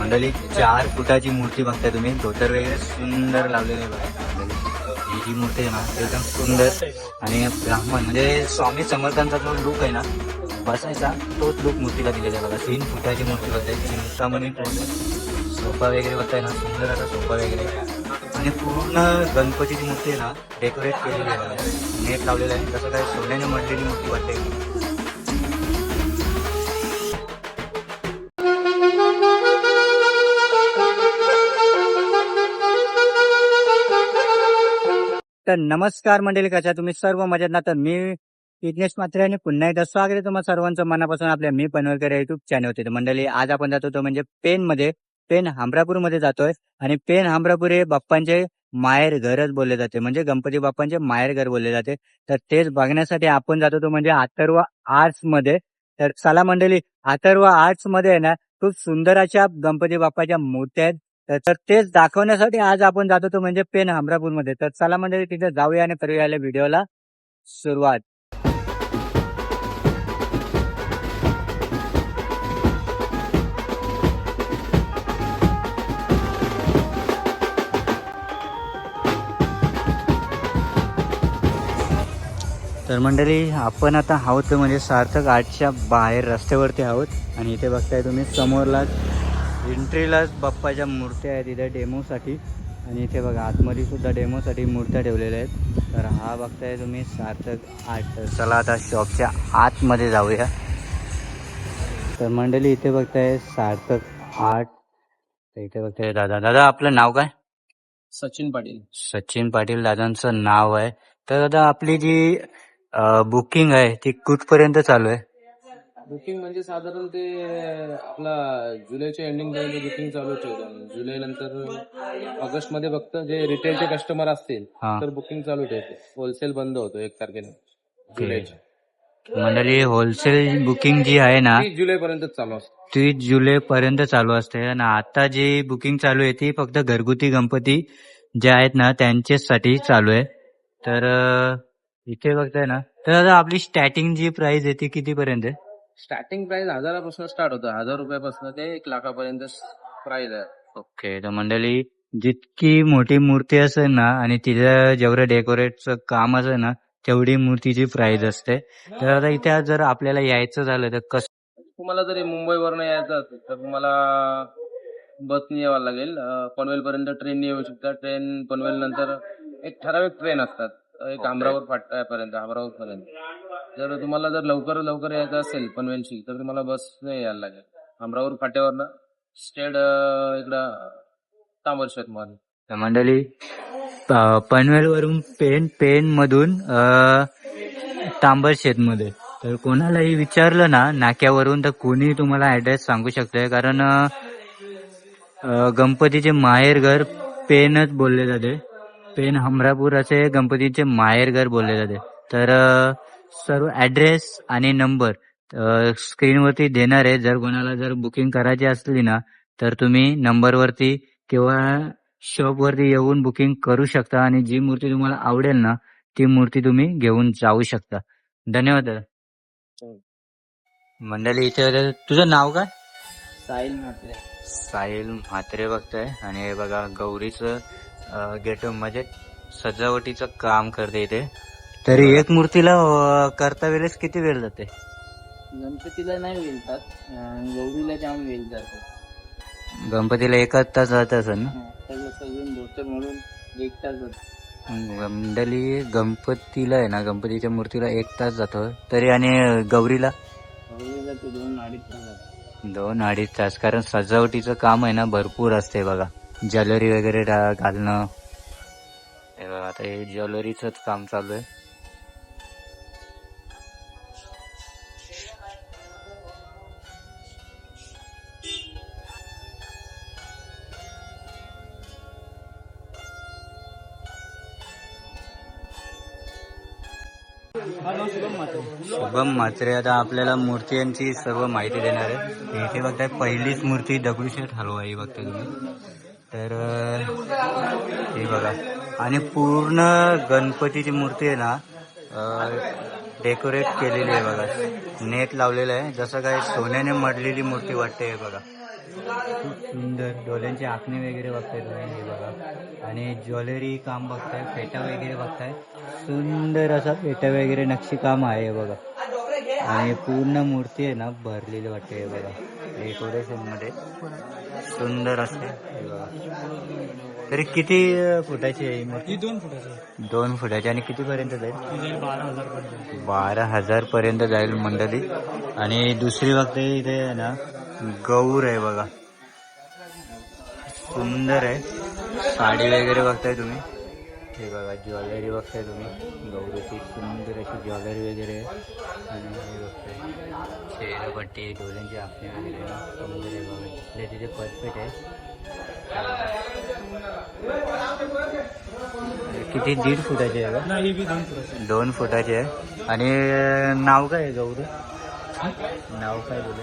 मंडळी चार फुटाची मूर्ती बघताय तुम्ही. धोतर वगैरे सुंदर लावलेले बघा. ही जी मूर्ती आहे ना ती एकदम सुंदर आणि ब्राह्मण म्हणजे स्वामी समर्थांचा जो लुक आहे ना बसायचा तोच लुक मूर्तीला दिलेला आहे बघा. तीन फुटाची मूर्ती बघताय. चिंतामणी सोफा वगैरे बघताय ना सुंदर असा सोफा वगैरे. आणि पूर्ण गणपतीची मूर्ती आहे ना डेकोरेट केलेली आहे बघा. नेट लावलेलं आहे. तसं काय सोन्याने मडलेली मूर्ती वाटते. तर नमस्कार मंडळी कशा तुम्ही? सर्व मजेत ना? तर मी विघ्नेश मात्रे आणि पुन्हा एकदा स्वागत आहे तुम्हाला सर्वांचं मनापासून आपल्या मी पनवलकर युट्यूब चॅनल होते मंडळी आज आपण जातो तो म्हणजे पेन मध्ये पेन हमरापूरमध्ये जातोय आणि पेन हमरापूर हे बाप्पांचे माहेर घरच बोलले जाते. म्हणजे गणपती बाप्पांचे माहेर घर बोलले जाते. तर तेच बघण्यासाठी आपण जातो तो म्हणजे आतर्व आर्ट्समध्ये. तर चला मंडळी आतर्व आर्ट्समध्ये आहे ना खूप सुंदर अशा गणपती बाप्पाच्या मूर्त्या आहेत. तर- तेच दाखवण्यासाठी आज आपण जातो तो म्हणजे पेन हमरापूरमध्ये तर चला म्हणजे तिथे जाऊया आणि करूया या व्हिडिओला सुरुवात. तर मंडळी आपण आता आहोत म्हणजे सार्थक आजच्या बाहेर रस्त्यावरती आहोत. आणि इथे बघताय तुम्ही समोरलाच एंट्रीलाच बाप्पाच्या मूर्त्या आहेत इथे डेमोसाठी. आणि इथे बघा आतमध्ये सुद्धा डेमोसाठी मूर्त्या ठेवलेल्या आहेत. तर हा बघताय तुम्ही सार्थक आर्ट तर चला आता शॉपच्या आतमध्ये जाऊया. तर मंडळी इथे बघताय सार्थक आर्ट. तर इथे बघताय दादा. दादा आपलं नाव काय? सचिन पाटील. सचिन पाटील दादांचं नाव आहे. तर दादा आपली जी बुकिंग आहे ती कुठपर्यंत चालू आहे? बुकिंग म्हणजे साधारण ते आपला जुलैच्या एंडिंग पर्यंत बुकिंग चालू ठेवतो. जुलै नंतर ऑगस्टमध्ये फक्त जे रिटेलचे कस्टमर असतील तर बुकिंग चालू ठेवतो होलसेल बंद होतो एक तारखेला जुलैच्या. मंडळी होलसेल बुकिंग जी आहे ना तीस जुलै पर्यंत चालू असतो. ती जुलै पर्यंत चालू असते. आणि आता जी बुकिंग चालू आहे ती फक्त घरगुती गणपती जे आहेत ना त्यांच्यासाठी चालू आहे. तर इथे बघताय ना तर आपली स्टार्टिंग जी प्राइस आहे ती किती पर्यंत आहे? स्टार्टिंग प्राइस हजारापासून स्टार्ट होतं. हजार रुपयापासून ते एक लाखापर्यंत प्राइस आहे. ओके तर मंडळी जितकी मोठी मूर्ती असेल ना आणि तिचं जेवढं डेकोरेटचं काम असेल ना तेवढी मूर्तीची प्राइस असते. तर आता इथे जर आपल्याला यायचं झालं तर कसं तुम्हाला जरी मुंबईवरनं यायचं असेल तर तुम्हाला बसने यावं लागेल. पनवेल पर्यंत ट्रेनने येऊ शकता ट्रेन पनवेल नंतर एक ठराविक ट्रेन असतात. एक अमरावती फाट्यापर्यंत अमरावती पर्यंत जर तुम्हाला जर लवकर लवकर यायचं असेल पनवेलची तर तुम्हाला बसने यायला लागेल. अमरावती फाट्यावरनं स्टेड इकडं तांबरशेत मध्ये मंडळी पनवेल वरून पेन पेन मधून मध्ये. तर कोणालाही विचारलं ना नाक्यावरून तर कोणी तुम्हाला ऍड्रेस सांगू शकतोय. कारण गणपतीचे माहेरघर पेनच बोलले जाते. पेन हमरापूर असे गणपतीचे माहेरघर बोलले जाते. तर सर्व ऍड्रेस आणि नंबर स्क्रीनवरती देणार आहे. जर कोणाला जर बुकिंग करायची असली ना तर तुम्ही नंबरवरती किंवा शॉपवरती येऊन बुकिंग करू शकता. आणि जी मूर्ती तुम्हाला आवडेल ना ती मूर्ती तुम्ही घेऊन जाऊ शकता. धन्यवाद दादा. हो. मंडळी इथे. तुझं नाव काय? साहिल मात्र साहिल म्हात्रे बघताय. आणि हे बघा गौरीचं गेट म्हणजे सजावटीचं काम करते इथे. तरी एक मूर्तीला अं, करता वेळेस किती वेळ जाते? गणपतीला नाही वेलतात गौरीला जाम वेल जातो. गणपतीला एकाच तास जात असेल ना? सगळं सजून धोतर म्हणून एक तास जातो. मंडळी गणपतीला आहे ना गणपतीच्या मूर्तीला एक तास जातो. तरी आणि गौरीला? गौरीला ते दोन अडीच तास जातो. दोन अडीच तास कारण सजावटीचं काम आहे ना भरपूर असते बघा. ज्वेलरी वगैरे घालणं. हे बघा आता हे ज्वेलरीच काम चालू आहे. शुभम म्हात्रे आता आपल्याला मूर्त्यांची सर्व माहिती देणार आहे. इथे बघताय पहिलीच मूर्ती दगडूशेठ हलवा ही बघताय तुम्ही. तर हे बघा. आणि पूर्ण गणपतीची मूर्ती आहे ना डेकोरेट केलेली आहे बघा. नेट लावलेलं आहे. जसं काय सोन्याने मडलेली मूर्ती वाटते हे बघा. खूप सुंदर. डोल्यांची आखणी वगैरे बघताय तुम्ही हे बघा. आणि ज्वेलरी काम बघताय फेटा वगैरे बघताय. सुंदर असा फेटा वगैरे नक्षी काम आहे हे बघा. आणि पूर्ण मूर्ती आहे ना भरलेली वाटते हे बघा. डेकोरेशनमध्ये. सुंदर असते. बघा. तरी किती फुटाची आहे मूर्ती? दोन फुटाची दोन फुटाची. आणि किती पर्यंत जाईल बारा हजार पर्यंत बारा हजार पर्यंत जाईल मंडळी. आणि दुसरी बघते इथे आहे ना गौर आहे बघा. सुंदर आहे. साडी वगैरे बघताय तुम्ही? हे बघा ज्वेलरी बघताय तुम्ही? गौरीची सुंदर अशी ज्वेलरी वगैरे. आणि हे बघताय चेहरापट्टी डोल्यांची आखणी वगैरे. सुंदर आहे बघा. तिथे परफेक्ट आहे. किती दीड फुटाचे आहे का? दोन फुटाची. आहे. आणि नाव काय आहे गौरी? नाव काय बोले?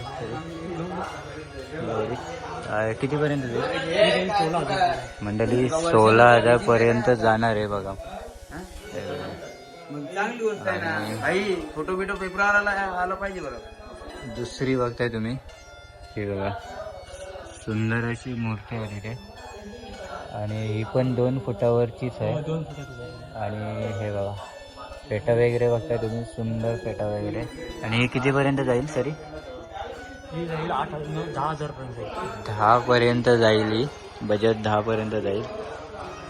गौरी. अं, कितीपर्यंत जाईल ही मंडळी सोळा हजार पर्यंत जाणार आहे बघा. मग चांगली गोष्ट आहे ना. भाई फोटो बिटो पेपरवर आला आला पाहिजे बरं दुसरी बघताय तुम्ही? हे बघा. सुंदर अशी मूर्ती आहे तिथे. आणि ही पण दोन फुटावरचीच आहे. आणि हे बघा. फेटा वगैरे बघताय तुम्ही? सुंदर फेटा वगैरे. आणि हे कितीपर्यंत जाईल तरी ही जाईल आठ हजार दहा पर्यंत जाईल. जाईल ही. बजेट दहा पर्यंत जाईल.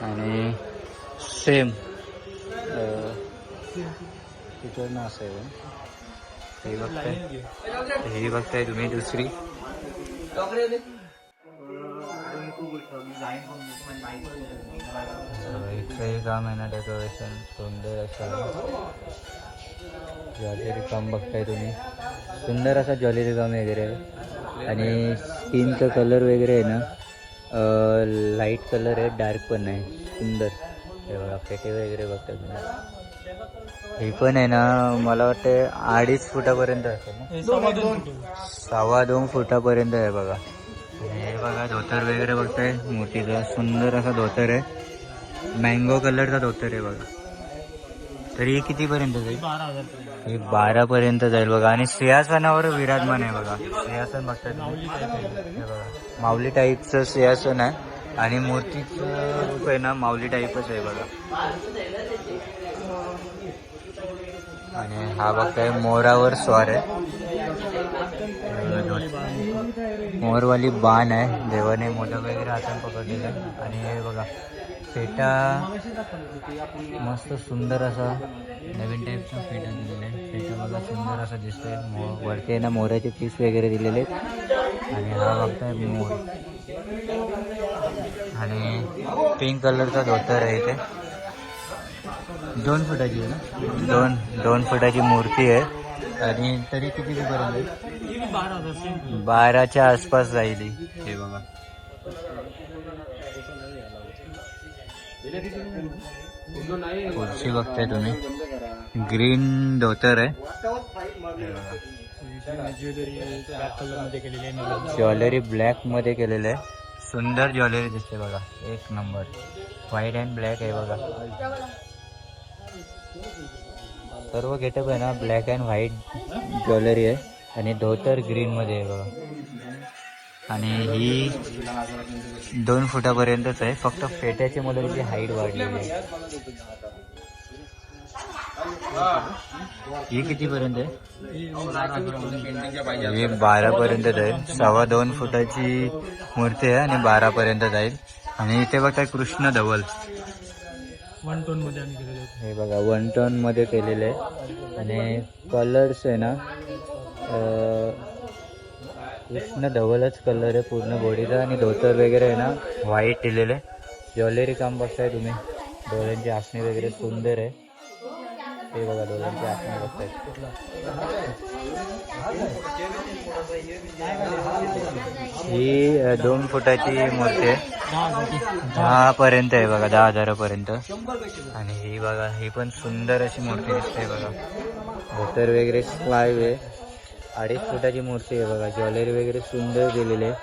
आणि सेम तिथं ना असं आहे हे बघताय. ही बघताय तुम्ही दुसरी. इथंही काम आहे ना डेकोरेशन सुंदर असं. ज्वेलरी काम बघताय तुम्ही. सुंदर असा ज्वेलरी काम वगैरे आहे आणि स्किनचा कलर वगैरे आहे ना लाइट कलर आहे डार्क पण आहे. सुंदर. हे बघा पेटे वगैरे बघताय तुम्ही. ही पण आहे ना मला वाटते अडीच फुटापर्यंत असेल सव्वा दोन फुटापर्यंत आहे बघा. हे बघा धोतर वगैरे बघताय. मोठीचं सुंदर असा धोतर आहे. मँगो कलरचा धोतर आहे बघा. तरी हे कितीपर्यंत जाईल? हे बारा पर्यंत जाईल बघा. आणि सिंहासनावर विराजमान आहे बघा. सिंहासन हे बघा. माऊली टाईपचं सिंहासन आहे. आणि मूर्तीचं रूप आहे ना माऊली टाईपच आहे बघा. आणि हा बघताय मोरावर स्वार आहे. मोरवाली बाण आहे. देवाने मोदक वगैरे हातात पकडलेलं आणि हे बघा. फेटा. मस्त सुंदर असा नवीन टाईपचा फेटा दिलेला आहे. फेटा बघा सुंदर असा दिसतोय. मो वरती आहे ना मोऱ्याचे पीस वगैरे दिलेले आहेत. आणि हा बघताय मोर. आणि पिंक कलरचा धोतर आहे इथे. दोन फुटाची आहे ना? दोन दोन फुटाची मूर्ती आहे. आणि तरी किती पर्यंत बाराच्या आसपास जाईल हे बघा. खुर्ची बघताय तुम्ही. ग्रीन धोतर आहे. ज्वेलरी ब्लॅकमध्ये ज्वेलरी ब्लॅकमध्ये केलेलं आहे. सुंदर ज्वेलरी दिसते बघा. एक नंबर. व्हाईट अँड ब्लॅक आहे बघा. सर्व गेटअप आहे ना ब्लॅक अँड व्हाईट ज्वेलरी आहे. आणि धोतर ग्रीन मध्ये आहे बघा. आणि ही दोन फुटापर्यंतच आहे. फक्त फेट्याची मुलांची हाईट वाढलेली आहे. ही किती पर्यंत आहे? ही बारा हजार पर्यंत पेंटिंगच्या पाहिजे हे बारा पर्यंत जाईल. सव्वा दोन फुटाची मूर्ती आहे आणि बारा पर्यंत जाईल. आणि इथे बघताय कृष्ण धवल. वन टोनमध्ये. हे बघा वन टनमध्ये केलेले आहे. आणि कलर्स आहे ना कृष्ण डबलच कलर आहे पूर्ण बॉडीचा आणि धोतर वगैरे आहे ना व्हाईट दिलेलं आहे. ज्वेलरी काम बघताय तुम्ही. डोळ्यांची आसणी वगैरे सुंदर आहे. हे बघा डोळ्यांची आसणी बघताय. ही दोन फुटाची मूर्ती आहे. दहा पर्यंत आहे बघा दहा हजारापर्यंत. आणि ही बघा ही पण सुंदर अशी मूर्ती दिसते बघा. धोतर वगैरे लाईव्ह आहे. अडीच फुटाची मूर्ती आहे बघा. ज्वेलरी वगैरे सुंदर दिलेली आहे.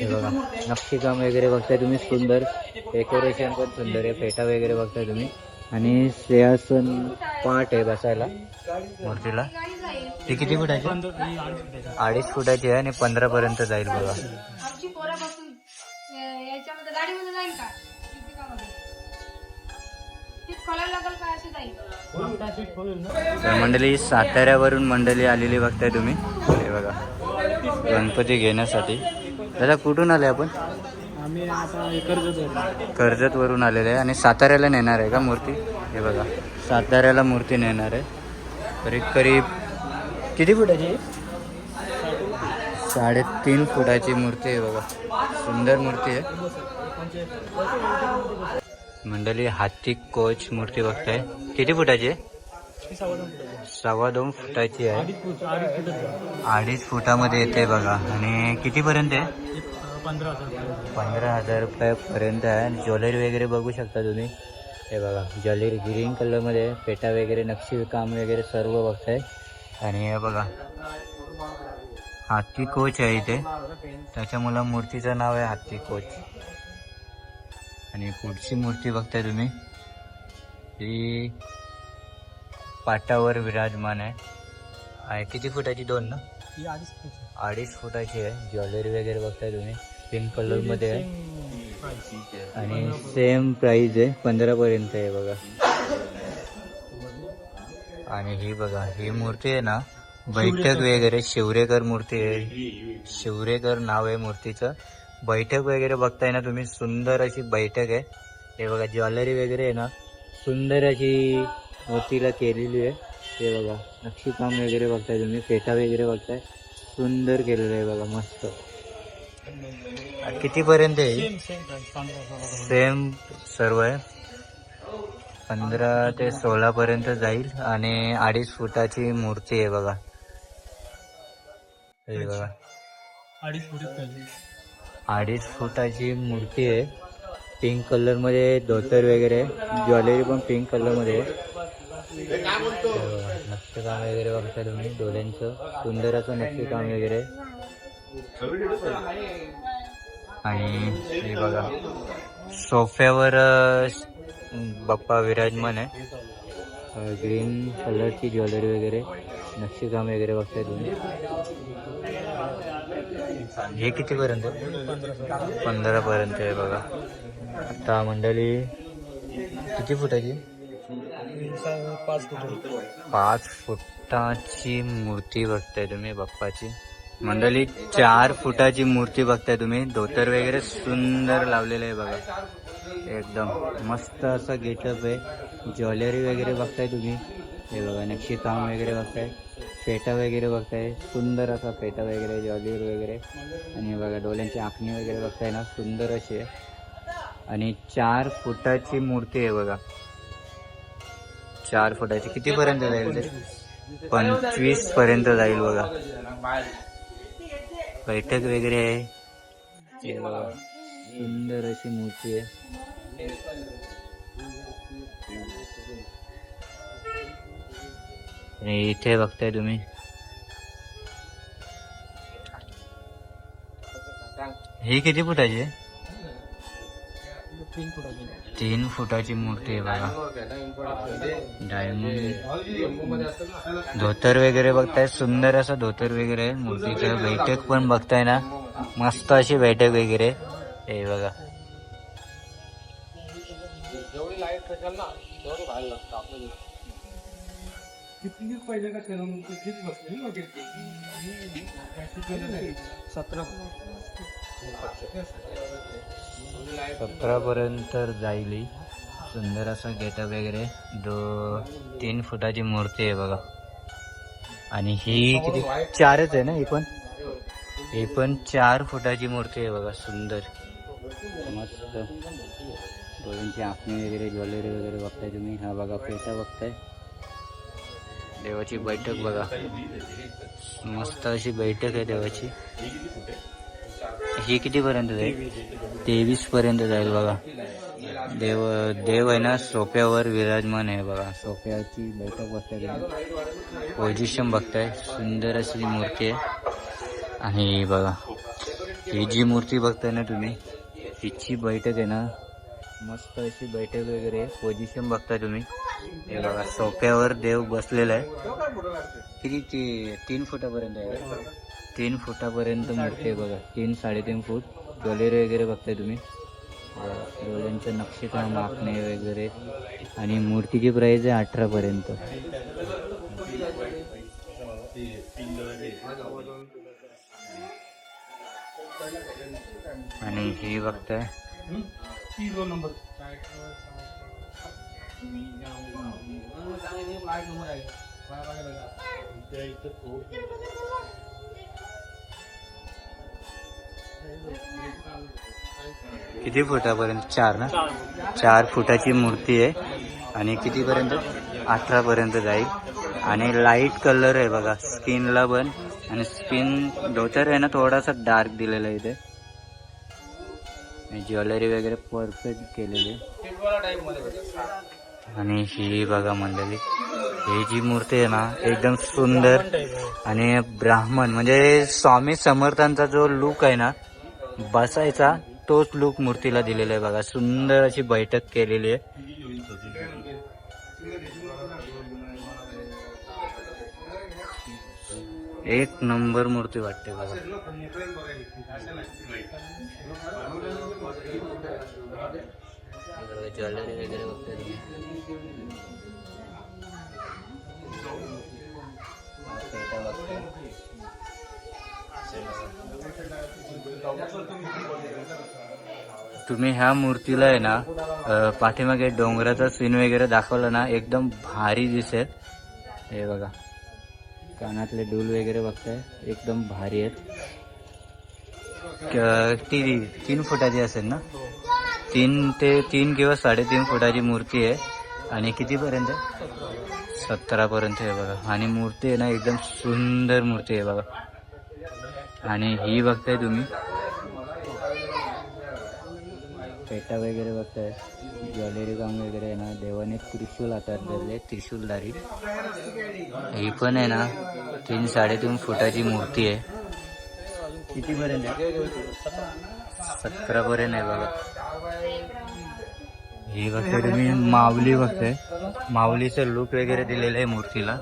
हे बघा. नक्षीकाम वगैरे बघताय तुम्ही सुंदर. डेकोरेशन पण सुंदर आहे. फेटा वगैरे बघताय तुम्ही. आणि सिंहासन पाठ आहे बसायला. मूर्तीला. ती किती फुटाची? अडीच फुटाची आहे आणि पंधरा पर्यंत जाईल बघा मंडळी साताऱ्यावरून मंडळी आलेली बघताय तुम्ही. हे बघा गणपती घेण्यासाठी. दादा कुठून आले आपण? आम्ही आता कर्जत कर्जत वरून आलेले आहे. आणि साताऱ्याला नेणार आहे का मूर्ती? हे बघा साताऱ्याला मूर्ती नेणार आहे. करीब करीब किती फुटाची? साडेतीन फुटाची मूर्ती आहे बघा. सुंदर मूर्ती आहे. मंडळी हाती कोच मूर्ती बघताय. किती फुटाची आहे? सव्वा दोन फुटाची आहे. अडीच फुटामध्ये येते बघा. आणि कितीपर्यंत आहे? पंधरा हजार रुपयापर्यंत आहे. ज्वेलरी वगैरे बघू शकता तुम्ही. हे बघा ज्वेलरी ग्रीन कलरमध्ये पेटा वगैरे नक्षी काम वगैरे सर्व बघताय. आणि हे बघा हाती कोच आहे इथे. त्याच्यामुळं मूर्तीचं नाव आहे हाती कोच. आणि पुढची मूर्ती बघताय तुम्ही. ही पाटावर विराजमान आहे. किती फुटाची दोन ना? अडीच फुटाची. आहे. ज्वेलरी वगैरे बघताय तुम्ही. पिंक कलरमध्ये आहे. आणि सेम प्राइस आहे. पंधरा पर्यंत आहे बघा. आणि ही बघा ही मूर्ती आहे ना बैठक वगैरे शिवरेकर मूर्ती आहे. शिवरेकर नाव आहे मूर्तीचं. बैठक वगैरे बघताय ना तुम्ही सुंदर अशी बैठक आहे. हे बघा ज्वेलरी वगैरे आहे ना सुंदर अशी मूर्तीला केलेली आहे. हे बघा नक्षीकाम वगैरे बघताय तुम्ही फेटा वगैरे बघताय. सुंदर केलेलं आहे बघा मस्त. कितीपर्यंत येईल सेम सर्व आहे. पंधरा ते सोळा पर्यंत जाईल आणि अडीच फुटाची मूर्ती आहे बघा. हे बघा. अडीच फुट अडीच फुटाची मूर्ती आहे. पिंक कलरमध्ये धोतर वगैरे ज्वेलरी पण पिंक कलरमध्ये आहे. नक्षीकाम वगैरे बघता तुम्ही डोळ्यांचं. सुंदराचं नक्षीकाम वगैरे. आणि हे बघा सोफ्यावर बाप्पा विराजमान आहे. ग्रीन कलरची ज्वेलरी वगैरे नक्षीकाम वगैरे बघताय तुम्ही. हे कितीपर्यंत? पंधरा पर्यंत आहे बघा. आता मंडळी किती फुटाची पाच फुट पाच फुटाची मूर्ती बघताय तुम्ही बाप्पाची. मंडळी चार फुटाची मूर्ती बघताय तुम्ही. धोतर वगैरे सुंदर लावलेलं आहे बघा. एकदम मस्त असं गेटअप आहे. ज्वेलरी वगैरे बघताय तुम्ही. हे बघा नक्षी काम वगैरे बघताय. पेटा वगैरे बघताय. सुंदर असा पेटा वगैरे जॉलीवर वगैरे. आणि बघा डोळ्यांची आखणी वगैरे बघताय ना सुंदर अशी आहे. आणि चार फुटाची मूर्ती आहे बघा. चार फुटाची. किती पर्यंत जाईल ते? पंचवीसपर्यंत जाईल बघा. बैठक वगैरे आहे. बघा. सुंदर अशी मूर्ती आहे. आणि इथे बघताय तुम्ही. ही किती फुटाची? तीन फुटाची मूर्ती आहे बघा. डायमंड धोतर वगैरे बघताय सुंदर असं धोतर वगैरे आहे मूर्तीचं. बैठक पण बघताय ना. मस्त अशी बैठक वगैरे हे बघा. किती पाहिजे का किती सतरा सतरा. पर्यंत जाईल. सुंदर असं गेटअप वगैरे. दो तीन फुटाची मूर्ती आहे बघा. आणि ही किती? चारच आहे ना ही पण? ही पण चार फुटाची मूर्ती आहे बघा सुंदर. मस्त. डोळ्यांची आखणी वगैरे ज्वेलरी वगैरे बघताय तुम्ही. हा बघा पेटा बघताय. देवाची बैठक बघा. मस्त अशी बैठक आहे देवाची. ही किती पर्यंत जाईल? तेवीस पर्यंत जाईल बघा. देव देव आहे ना सोप्यावर विराजमान आहे बघा. सोप्याची बैठक बघताय पोझिशन बघताय. सुंदर अशी मूर्ती आहे. आणि बघा. ही जी मूर्ती बघताय ना तुम्ही हिची बैठक आहे ना मस्त अशी बैठक वगैरे पोझिशन बघताय तुम्ही. हे बघा सोफ्यावर देव बसलेला आहे. किती ती तीन फुटापर्यंत आहे. तीन फुटापर्यंत मूर्ती आहे बघा. तीन साडेतीन फूट. ज्वेलरी वगैरे बघताय तुम्ही. डोळ्यांचं नक्षीकाम मापणे वगैरे. आणि मूर्तीची प्राईज आहे अठरा पर्यंत आणि ही बघताय. किती फुटापर्यंत? चार ना? चार फुटाची मूर्ती आहे. आणि कितीपर्यंत? अठरापर्यंत जाईल. आणि लाइट कलर आहे बघा. स्किनला पण. आणि स्किन धोतर आहे ना थोडासा डार्क दिलेला आहे इथे. ज्वेलरी वगैरे परफेक्ट केलेली. आहे आणि ही बघा मंडळी ही जी मूर्ती आहे ना एकदम सुंदर आणि ब्राह्मण म्हणजे स्वामी समर्थांचा जो लुक आहे ना बसायचा तोच लुक मूर्तीला दिलेला आहे बघा. सुंदर अशी बैठक केलेली आहे. एक नंबर मूर्ती वाटते बघा. ज्वेलरी वगैरे बघताय तुम्ही. तुम्ही ह्या मूर्तीला आहे ना पाठीमागे डोंगराचा सीन वगैरे दाखवलं ना एकदम भारी दिसेल. हे बघा. कानातले डूल वगैरे बघताय एकदम भारी आहेत. क- ती तीन फुटाची असेल ना? तीन ते तीन किंवा साडेतीन फुटाची मूर्ती आहे. आणि कितीपर्यंत? सत्तरा पर्यंत आहे बघा. आणि मूर्ती आहे ना एकदम सुंदर मूर्ती आहे बघा. आणि ही बघताय तुम्ही. पेटा वगैरे बघताय. ज्वेलरी काम वगैरे आहे ना देवाने त्रिशूल हातात धरले त्रिशूलधारी ही पण आहे ना तीन साडेतीन फुटाची मूर्ती आहे. कितीपर्यंत आहे? सतरा पर्यंत आहे बघा. ही बघते तुम्ही माऊली बघते माऊलीचं लुक वगैरे दिलेलं आहे मूर्तीला.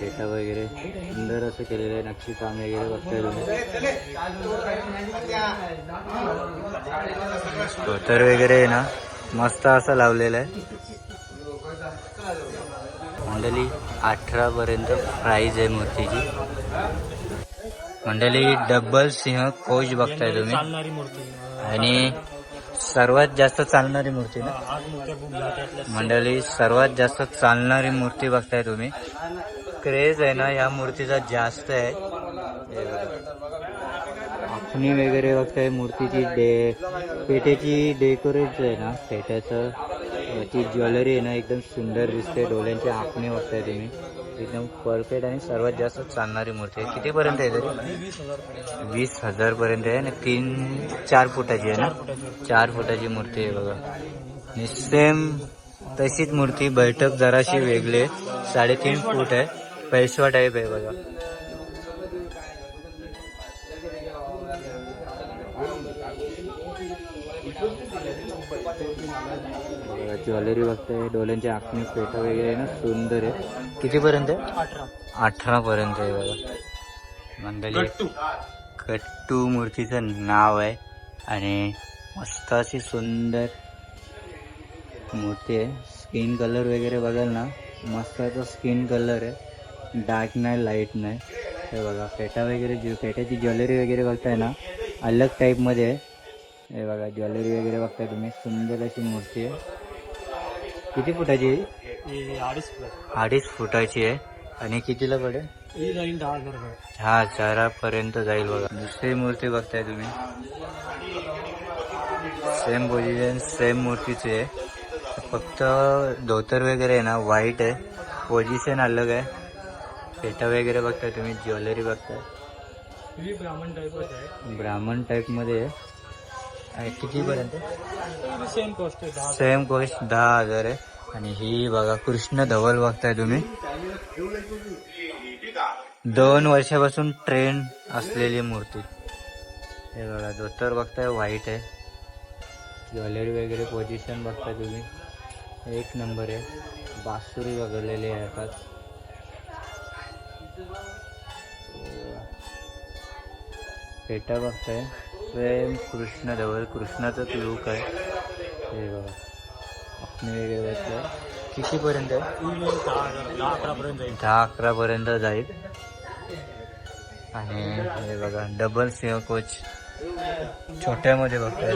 पेटा वगैरे सुंदर असं केलेलं आहे नक्षीकाम वगैरे बघताय तुम्ही. धोतर वगैरे आहे ना मस्त असं लावलेलं आहे. मंडळी अठरा पर्यंत प्राइज आहे मूर्तीची. मंडळी डबल सिंह कोच बघताय तुम्ही. आणि सर्वात जास्त चालणारी मूर्ती ना? मंडळी सर्वात जास्त चालणारी मूर्ती बघताय तुम्ही. क्रेज आहे ना या मूर्तीचा जास्त आहे. आखणी वगैरे बघताय मूर्तीची डे पेट्याची डेकोरेट आहे ना पेट्याचं ती ज्वेलरी आहे ना एकदम सुंदर दिसते. डोळ्यांची आखणी बघताय तुम्ही. एकदम परफेक्ट आणि सर्वात जास्त चालणारी मूर्ती आहे. कितीपर्यंत आहे तरी? वीस हजारपर्यंत आहे आणि तीन चार फुटाची आहे ना? चार फुटाची मूर्ती आहे बघा. आणि सेम तशीच मूर्ती बैठक जराशी वेगळी आहे. साडेतीन फूट आहे. पैसवा टाईप आहे बघा. बघा, ज्वेलरी बघताय डोळ्यांची आखणी पेटा वगैरे आहे ना सुंदर आहे. कितीपर्यंत आहे? अठरा. पर्यंत आहे बघा. मंडळी कट्टू. मूर्तीचं नाव आहे आणि मस्त अशी सुंदर मूर्ती आहे. स्किन कलर वगैरे बघाल ना मस्त असं स्किन कलर आहे. डार्क नाही लाइट नाही. हे बघा पेटा वगैरे जी पेट्याची ज्वेलरी वगैरे बघताय ना अलग टाईपमध्ये आहे. हे बघा ज्वेलरी वगैरे बघताय तुम्ही. सुंदर अशी मूर्ती आहे. किती फुटाची? हे? अडीच फुट. अडीच फुटाची आहे. आणि कितीला पडेल? ही. हा हजारापर्यंत जाईल बघा. दुसरी मूर्ती बघताय तुम्ही. सेम पोझिशन सेम मूर्तीची आहे. फक्त धोतर वगैरे आहे ना व्हाईट आहे. पोझिशन अलग आहे. पेटा वगैरे बघताय तुम्ही ज्वेलरी बघताय. ही ब्राह्मण टाईपच आहे. ब्राह्मण टाईपमध्ये आहे. कितीपर्यंत? सेम कॉस्ट आहे सेम कॉस्ट दहा हजार आहे. आणि ही बघा कृष्ण धवल बघताय तुम्ही. दोन वर्षापासून ट्रेंड असलेली मूर्ती. हे बघा धोतर बघताय व्हाईट आहे. ज्वेलरी वगैरे पोझिशन बघताय तुम्ही. एक नंबर आहे. बासुरी वगळलेली आहे. आता पेटा बघताय सेम कृष्ण जवळ कृष्णाचाच लुक आहे. हे बघा. आपण वगैरे कितीपर्यंत आहे? दहा अकरापर्यंत जाईल. आणि हे बघा डबल सिंह कोच छोट्यामध्ये बघताय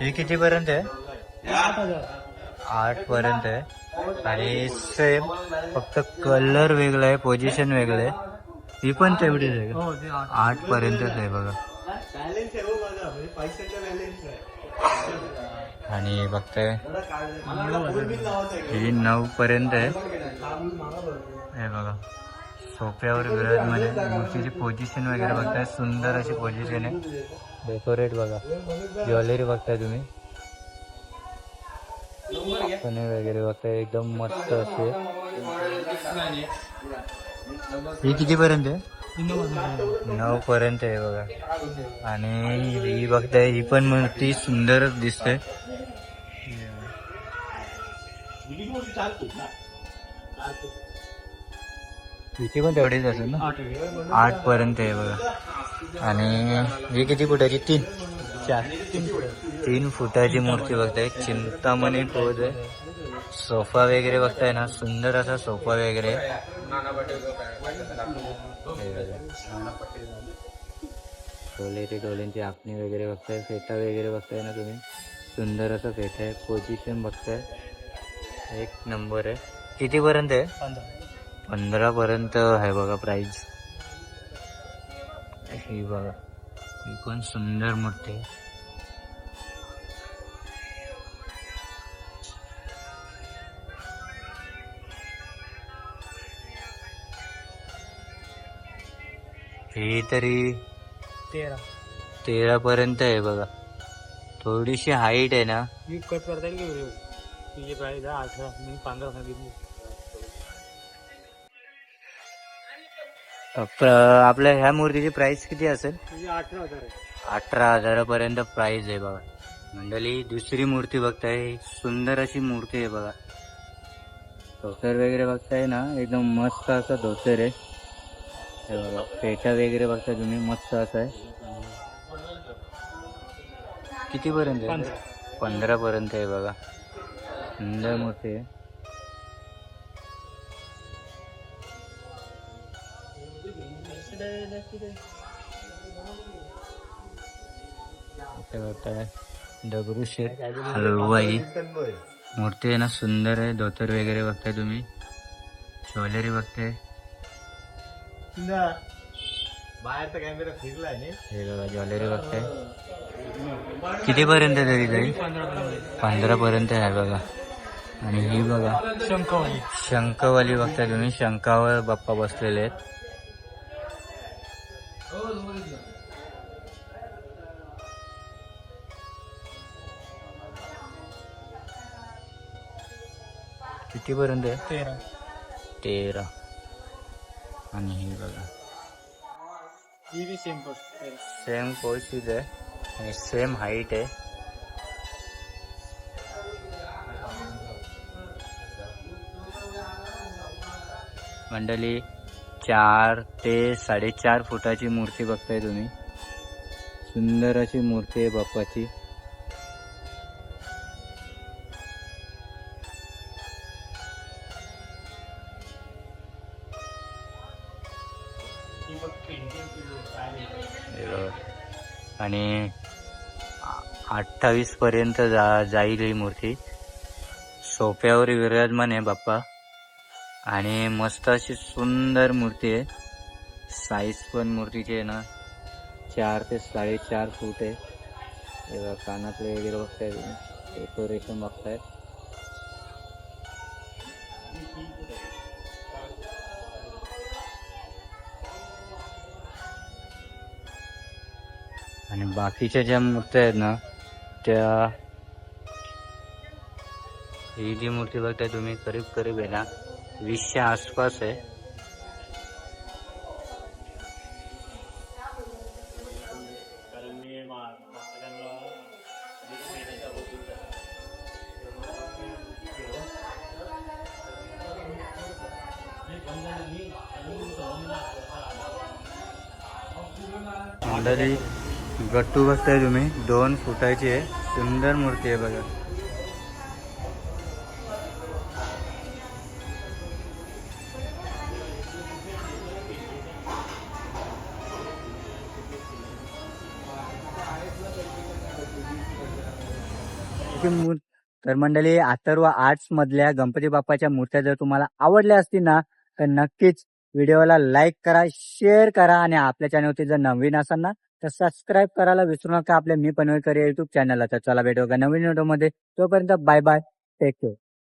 हे कितीपर्यंत आहे? आठ पर्यंत आहे. आणि सेम फक्त कलर वेगळा आहे पोझिशन वेगळं आहे. ही पण तेवढीच आहे? हो ते आठ. आठ पर्यंतच आहे बघा. आणि बघताय ही नऊ पर्यंत आहे. हे बघा. सोफ्यावर विराजमान आहे. मूर्तीची पोझिशन वगैरे बघताय. सुंदर अशी पोझिशन आहे. डेकोरेट बघा. ज्वेलरी बघताय तुम्ही. पण वगैरे बघताय एकदम मस्त असे. ही किती पर्यंत आहे? नऊ पर्यंत आहे बघा. आणि ही बघताय ही पण मूर्ती सुंदरच दिसते. हिची पण तेवढीच असेल ना? आठ आहे. आठ पर्यंत आहे बघा. आणि ही किती फुटाची? तीन. चार. तीन फुटाची मूर्ती बघताय. चिंतामणी पोज आहे. सोफा वगैरे बघताय ना. सुंदर असा सोफा वगैरे. बघा. डोलेरी डोल्यांची आखणी वगैरे बघताय. फेटा वगैरे बघताय ना तुम्ही. सुंदर असं फेटा आहे. पोझिशन बघताय. एक नंबर आहे. किती पर्यंत आहे? पंधरा. पंधरा पर्यंत आहे बघा प्राइस ही बघा. ही पण सुंदर मूर्ती आहे. ही तरी तेरा. तेरा पर्यंत आहे बघा. थोडीशी हाईट आहे ना. ही कट करता येईल की व्हिडिओ तिची प्राईस अठरा मी पंधरा सांगितली. आपल्या ह्या मूर्तीची प्राइस किती असेल? तिची अठरा हजार अठरा हजारापर्यंत प्राइस आहे बघा. मंडळी दुसरी मूर्ती बघताय. सुंदर अशी मूर्ती आहे बघा. धोतर वगैरे बघताय ना? एकदम मस्त असा धोतर आहे. हे बघा पेटा वगैरे बघताय तुम्ही मस्त असं आहे. किती पर्यंत आहे? पंधरा. पंधरा पर्यंत आहे बघा. सुंदर मूर्ती आहे. दगडूशेठ हलवाई मूर्ती आहे ना सुंदर आहे. धोतर वगैरे बघताय तुम्ही. ज्वेलरी बघताय. बाहेरचा कॅमेरा फिरला आहे हे बघा ज्वेलरी बघताय. किती पर्यंत तरी जाईल पंधरा पर्यंत आहे बघा. आणि ही बघा. शंखवाली. शंखवाली बघताय तुम्ही. शंखावर बाप्पा बसलेले आहेत. किती पर्यंत आहे तेरा तेरा आणि ही बघा ही बी सेम कट तेरा सेम कोर्सीज आहे आणि सेम हाईट आहे मंडळी चार ते साडेचार फुटाची मूर्ती बघताय तुम्ही. सुंदर अशी मूर्ती आहे बाप्पाची. आणि अठ्ठावीस पर्यंत जा जाईल ही मूर्ती. सोप्यावर विराजमान आहे बाप्पा. आणि मस्त अशी सुंदर मूर्ती आहे. साईज पण मूर्तीची आहे ना. चार ते साडेचार फूट आहे. हे कानातले वगैरे बघताय डेकोरेशन बघताय आणि बाकीच्या ज्या मूर्त्या आहेत ना त्या ही जी मूर्ती बघताय तुम्ही करीब करीब आहे ना. वीसच्या आसपास आहे. मंडळी गट्टू बघताय तुम्ही. दोन फुटाची आहे. सुंदर मूर्ती आहे बघा. इथे मूर्त तर मंडळी अथर्व आर्ट्स मधल्या गणपती बाप्पाच्या मूर्त्या जर तुम्हाला आवडल्या असतील ना तर नक्कीच व्हिडिओला लाईक करा शेअर करा आणि आपल्या चॅनलवरती जर नवीन असाल ना तर सबस्क्राईब करायला विसरू नका. आपल्या मी पनवेलकर युट्यूब चॅनलला तर चला भेटू का नवीन व्हिडिओमध्ये तोपर्यंत बाय बाय टेक केअर